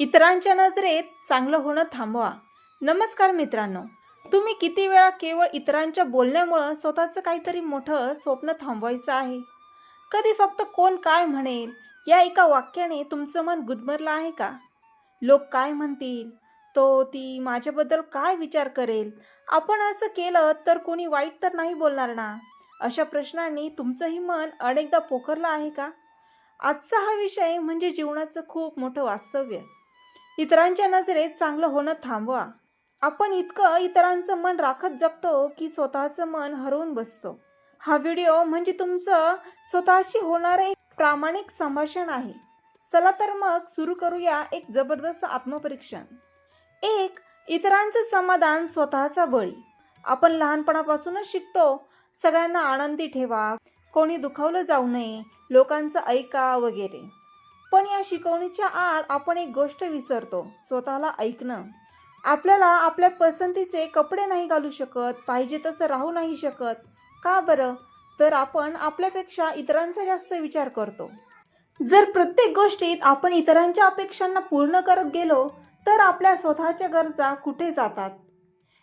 इतरांच्या नजरेत चांगलं होणं थांबवा. नमस्कार मित्रांनो. तुम्ही किती वेळा केवळ इतरांच्या बोलण्यामुळं स्वतःचं काहीतरी मोठं स्वप्न थांबवायचं आहे? कधी फक्त कोण काय म्हणेल या एका वाक्याने तुमचं मन गुदमरलं आहे का? लोक काय म्हणतील? तो ती माझ्याबद्दल काय विचार करेल? आपण असं केलं तर कोणी वाईट तर नाही बोलणार ना? अशा प्रश्नांनी तुमचंही मन अनेकदा पोखरलं आहे का? आजचा हा विषय म्हणजे जीवनाचं खूप मोठं वास्तव्य. इतरांच्या नजरेत चांगलं होणं थांबवा. आपण इतकं इतरांचं मन राखत जगतो की स्वतःचं मन हरवून बसतो. हा व्हिडिओ म्हणजे तुमचं स्वतःशी होणारं एक प्रामाणिक संभाषण आहे. चला तर मग सुरू करूया एक जबरदस्त आत्मपरीक्षण. एक इतरांचं समाधान स्वतःचा बळी. आपण लहानपणापासूनच शिकतो सगळ्यांना आनंदी ठेवा कोणी दुखावलं जाऊ नये लोकांचं ऐका वगैरे. पण या शिकवणीच्या आड आपण एक गोष्ट विसरतो स्वतःला ऐकणं. आपल्याला आपल्या पसंतीचे कपडे नाही घालू शकत पाहिजे तसं राहू नाही शकत. का बरं? तर आपण आपल्यापेक्षा इतरांचा जास्त विचार करतो. जर प्रत्येक गोष्टीत आपण इतरांच्या अपेक्षांना पूर्ण करत गेलो तर आपल्या स्वतःच्या गरजा कुठे जातात?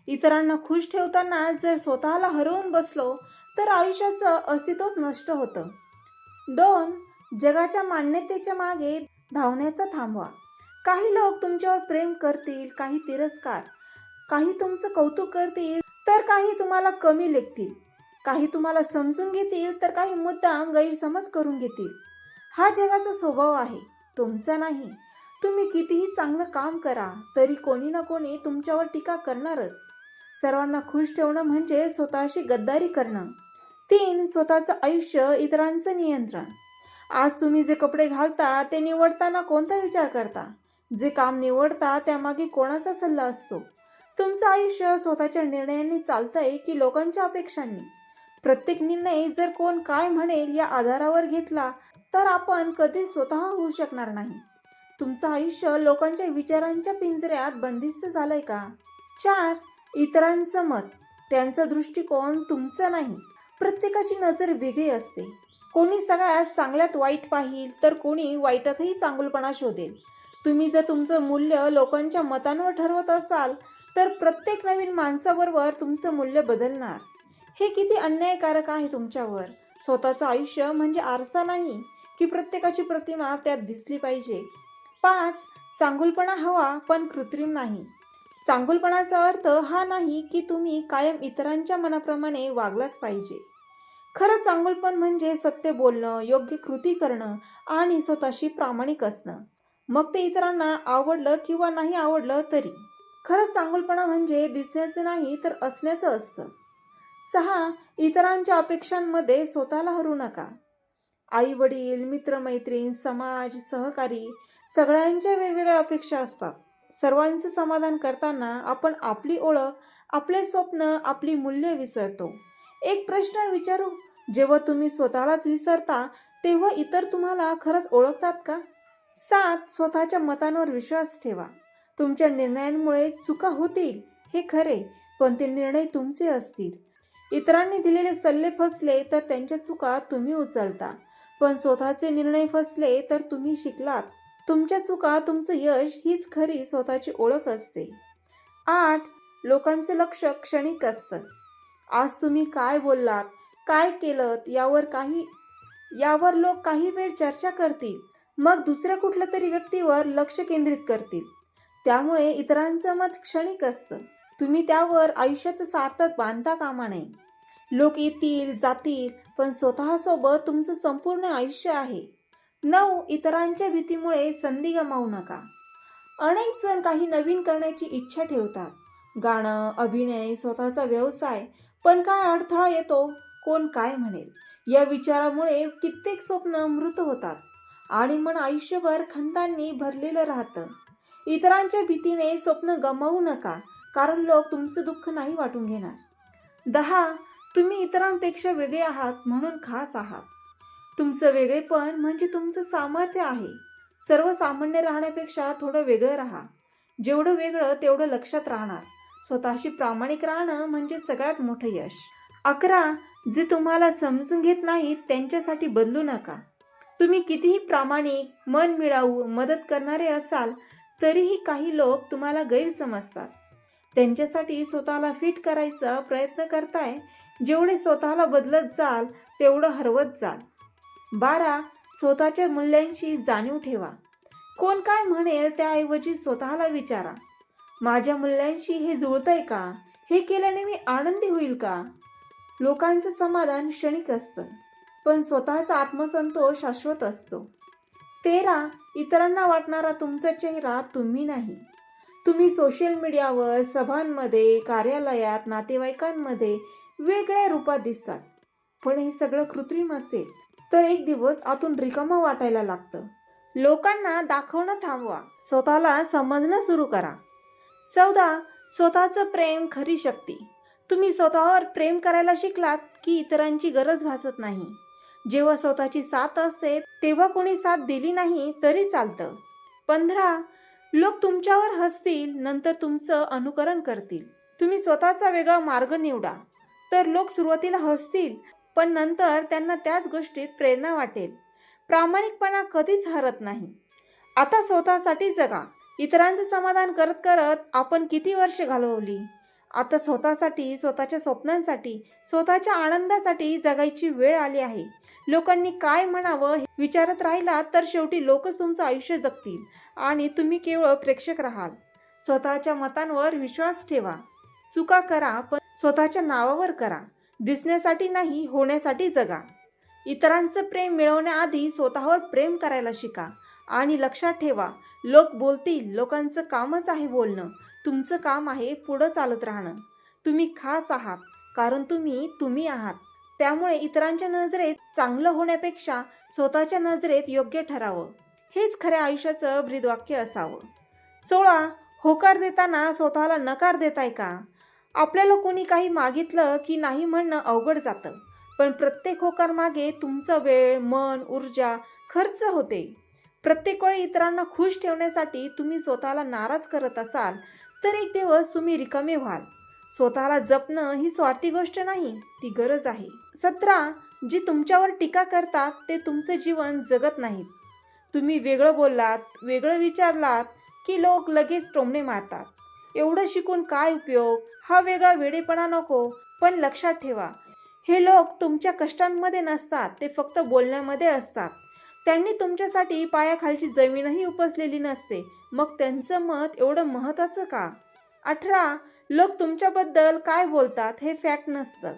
इतरांना खुश ठेवताना जर स्वतःला हरवून बसलो तर आयुष्याचं अस्तित्वच नष्ट होतं. दोन जगाच्या मान्यतेच्या मागे धावण्याचा थांबवा. काही लोक तुमच्यावर प्रेम करतील काही तिरस्कार काही तुमचं कौतुक करतील तर काही तुम्हाला कमी लेखतील. काही तुम्हाला समजून घेतील तर काही मुद्दाम गैरसमज करून घेतील. हा जगाचा स्वभाव आहे तुमचा नाही. तुम्ही कितीही चांगलं काम करा तरी कोणी ना कोणी तुमच्यावर टीका करणारच. सर्वांना खुश ठेवणं म्हणजे स्वतःशी गद्दारी करणं. तीन स्वतःचं आयुष्य इतरांचं नियंत्रण. आज तुम्ही जे कपडे घालता ते निवडताना कोणता विचार करता? जे काम निवडता त्यामागे कोणाचा सल्ला असतो? तुमचं आयुष्य स्वतःच्या निर्णयांनी चालतंय की लोकांच्या अपेक्षांनी? प्रत्येक निर्णय जर कोण काय म्हणेल या आधारावर घेतला तर आपण कधी स्वतः होऊ शकणार नाही. तुमचं आयुष्य लोकांच्या विचारांच्या पिंजऱ्यात बंदिस्त झालंय का? चार इतरांचं मत. त्यांचा दृष्टिकोन तुमचा नाही. प्रत्येकाची नजर वेगळी असते. कोणी सगळ्यात चांगल्यात वाईट पाहिल तर कोणी वाईटातही चांगुलपणा शोधेल. तुम्ही जर तुमचं मूल्य लोकांच्या मतांवर ठरवत असाल तर प्रत्येक नवीन माणसाबरोबर तुमचं मूल्य बदलणार. हे किती अन्यायकारक आहे तुमच्यावर. स्वतःचं आयुष्य म्हणजे आरसा नाही की प्रत्येकाची प्रतिमा त्यात दिसली पाहिजे. पाच चांगुलपणा हवा पण कृत्रिम नाही. चांगुलपणाचा अर्थ हा नाही की तुम्ही कायम इतरांच्या मनाप्रमाणे वागलाच पाहिजे. खरं चांगुलपण म्हणजे सत्य बोलणं योग्य कृती करणं आणि स्वतःशी प्रामाणिक असणं. मग ते इतरांना आवडलं किंवा नाही आवडलं तरी. खरं चांगुलपणा म्हणजे दिसण्याचं नाही तर असण्याचं असतं. सहा इतरांच्या अपेक्षांमध्ये स्वतःला हरू नका. आई वडील मित्रमैत्रीण समाज सहकारी सगळ्यांच्या वेगवेगळ्या अपेक्षा असतात. सर्वांचं समाधान करताना आपण आपली ओळख आपले स्वप्न आपली मूल्य विसरतो. एक प्रश्न विचारू? जेव्हा तुम्ही स्वतःलाच विसरता तेव्हा इतर तुम्हाला खरंच ओळखतात का? सात स्वतःच्या मतांवर विश्वास ठेवा. तुमच्या निर्णयांमुळे चुका होतील हे खरे पण ते निर्णय तुमचे असतील. इतरांनी दिलेले सल्ले फसले तर त्यांच्या चुका तुम्ही उचलता. पण स्वतःचे निर्णय फसले तर तुम्ही शिकलात. तुमच्या चुका तुमचं यश हीच खरी स्वतःची ओळख असते. आठ लोकांचं लक्ष क्षणिक असतं. आज तुम्ही काय बोललात? काय केलं यावर काही यावर लोक काही वेळ चर्चा करतील. मग दुसऱ्या कुठल्या तरी व्यक्तीवर लक्ष केंद्रित करतील. त्यामुळे इतरांचं मत क्षणिक असतं. तुम्ही त्यावर आयुष्याचं सार्थक बांधता कामा नये लोक येतील जातील पण स्वतःसोबत तुमचं संपूर्ण आयुष्य आहे. नऊ इतरांच्या भीतीमुळे संधी गमावू नका. अनेक जण काही नवीन करण्याची इच्छा ठेवतात. गाणं अभिनय स्वतःचा व्यवसाय पण काय अडथळा येतो? कोण काय म्हणेल? या विचारामुळे कित्येक स्वप्न मृत होतात आणि मन आयुष्यभर खंतांनी भरलेलं राहतं. इतरांच्या भीतीने स्वप्न गमावू नका कारण लोक तुमचं दुःख नाही वाटून घेणार. दहा तुम्ही इतरांपेक्षा वेगळे आहात म्हणून खास आहात. तुमचं वेगळेपण म्हणजे तुमचं सामर्थ्य आहे. सर्वसामान्य राहण्यापेक्षा थोडं वेगळं राहा. जेवढं वेगळं तेवढं लक्षात राहणार. स्वतःशी प्रामाणिक राहणं म्हणजे सगळ्यात मोठं यश. अकरा जे तुम्हाला समजून घेत नाहीत त्यांच्यासाठी बदलू नका. तुम्ही कितीही प्रामाणिक मन मिळावू मदत करणारे असाल तरीही काही लोक तुम्हाला गैरसमजतात. त्यांच्यासाठी स्वतःला फिट करायचा प्रयत्न करताय. जेवढे स्वतःला बदलत जाल तेवढं हरवत जाल. बारा स्वतःच्या मूल्यांशी जाणीव ठेवा. कोण काय म्हणेल त्याऐवजी स्वतःला विचारा. माझ्या मूल्यांशी हे जुळतंय का? हे केल्याने मी आनंदी होईल का? लोकांचं समाधान क्षणिक असतं पण स्वतःचा आत्मसंतोष शाश्वत असतो. तेरा इतरांना वाटणारा तुमचा चेहरा तुम्ही नाही. तुम्ही सोशल मीडियावर सभांमध्ये कार्यालयात नातेवाईकांमध्ये वेगळ्या रूपात दिसतात. पण हे सगळं कृत्रिम असेल तर एक दिवस आतून रिकामं वाटायला लागतं. लोकांना दाखवणं थांबवा. स्वतःला समजणं सुरू करा. चौदा स्वतःचं प्रेम खरी शक्ती. तुम्ही स्वतःवर प्रेम करायला शिकलात की इतरांची गरज भासत नाही. जेव्हा स्वतःची साथ असते तेव्हा कोणी साथ दिली नाही तरी चालतं. पंधरा लोक तुमच्यावर हसतील नंतर तुमचं अनुकरण करतील. तुम्ही स्वतःचा वेगळा मार्ग निवडा. तर लोक सुरुवातीला हसतील पण नंतर त्यांना त्याच गोष्टीत प्रेरणा वाटेल. प्रामाणिकपणा कधीच हरत नाही. आता स्वतःसाठी जगा. इतरांचं समाधान करत करत आपण किती वर्ष घालवली? आता स्वतःसाठी स्वतःच्या स्वप्नांसाठी स्वतःच्या आनंदासाठी जगायची वेळ आली आहे. लोकांनी काय म्हणावं हे विचारत राहिला तर शेवटी लोकच तुमचं आयुष्य जगतील आणि तुम्ही केवळ प्रेक्षक राहाल. स्वतःच्या मतांवर विश्वास ठेवा. चुका करा पण स्वतःच्या नावावर करा. दिसण्यासाठी नाही होण्यासाठी जगा. इतरांचं प्रेम मिळवण्याआधी स्वतःवर प्रेम करायला शिका आणि लक्षात ठेवा लोक बोलतील लोकांचं कामच आहे बोलणं. तुमचं काम आहे पुढं चालत राहणं. तुम्ही खास आहात कारण तुम्ही तुम्ही आहात. त्यामुळे इतरांच्या नजरेत चांगलं होण्यापेक्षा स्वतःच्या नजरेत योग्य ठरावं. हेच खऱ्या आयुष्याचं ब्रीदवाक्य असावं. सोळा होकार देताना स्वतःला नकार देताय का? आपल्याला कोणी काही मागितलं की नाही म्हणणं अवघड जातं. पण प्रत्येक होकार मागे तुमचा वेळ मन ऊर्जा खर्च होते. प्रत्येक वेळी इतरांना खुश ठेवण्यासाठी तुम्ही स्वतःला नाराज करत असाल तर एक दिवस तुम्ही रिकामे व्हाल. स्वतःला जपणं ही स्वार्थी गोष्ट नाही ती गरज आहे. सतरा जी तुमच्यावर टीका करतात ते तुमचं जीवन जगत नाहीत. तुम्ही वेगळं बोललात वेगळं विचारलात की लोक लगेच टोमणे मारतात. एवढं शिकून काय उपयोग? हा वेगळा वेडेपणा नको पण लक्षात ठेवा. हे लोक तुमच्या कष्टांमध्ये नसतात ते फक्त बोलण्यामध्ये असतात. त्यांनी तुमच्यासाठी पायाखालची जमीनही उपसलेली नसते. मग त्यांचं मत एवढं महत्त्वाचं का? अठरा लोक तुमच्याबद्दल काय बोलतात हे फॅक्ट नसतं.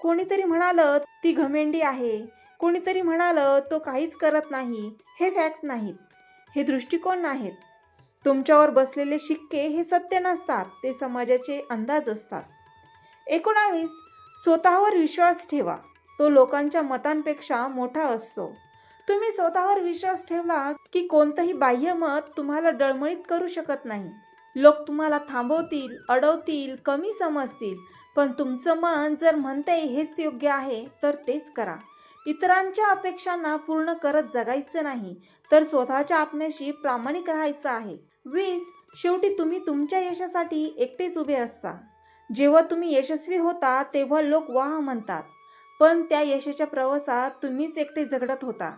कोणीतरी म्हणालं ती घमेंडी आहे. कोणीतरी म्हणालं तो काहीच करत नाही. हे फॅक्ट नाहीत. हे दृष्टिकोन नाहीत. तुमच्यावर बसलेले शिक्के हे सत्य नसतात ते समाजाचे अंदाज असतात. एकोणावीस स्वतःवर विश्वास ठेवा. तो लोकांच्या मतांपेक्षा मोठा असतो. तुम्ही स्वतःवर विश्वास ठेवला की कोणतंही बाह्य मत तुम्हाला डळमळीत करू शकत नाही. लोक तुम्हाला थांबवतील अडवतील कमी समजतील पण तुमचं मन जर म्हणतंय हेच योग्य आहे तर तेच करा. इतरांच्या अपेक्षांना पूर्ण करत जगायचं नाही तर स्वतःच्या आत्म्याशी प्रामाणिक राहायचं आहे. वीस शेवटी तुम्ही तुमच्या यशासाठी एकटेच उभे असता. जेव्हा तुम्ही यशस्वी होता तेव्हा लोक वाह म्हणतात. पण त्या यशाच्या प्रवासात तुम्हीच एकटे झगडत होता.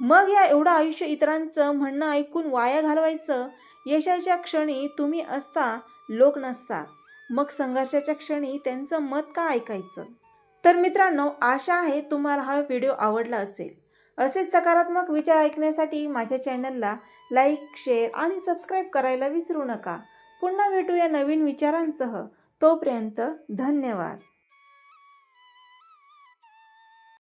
मग या एवढं आयुष्य इतरांचं म्हणणं ऐकून वाया घालवायचं? यशाच्या क्षणी तुम्ही असता लोक नसतात मग संघर्षाच्या क्षणी त्यांचं मत का ऐकायचं? तर मित्रांनो आशा आहे तुम्हाला हा व्हिडिओ आवडला असेल. असेच सकारात्मक विचार ऐकण्यासाठी माझ्या चॅनलला लाईक शेअर आणि सबस्क्राईब करायला विसरू नका. पुन्हा भेटूया नवीन विचारांसह. तोपर्यंत धन्यवाद.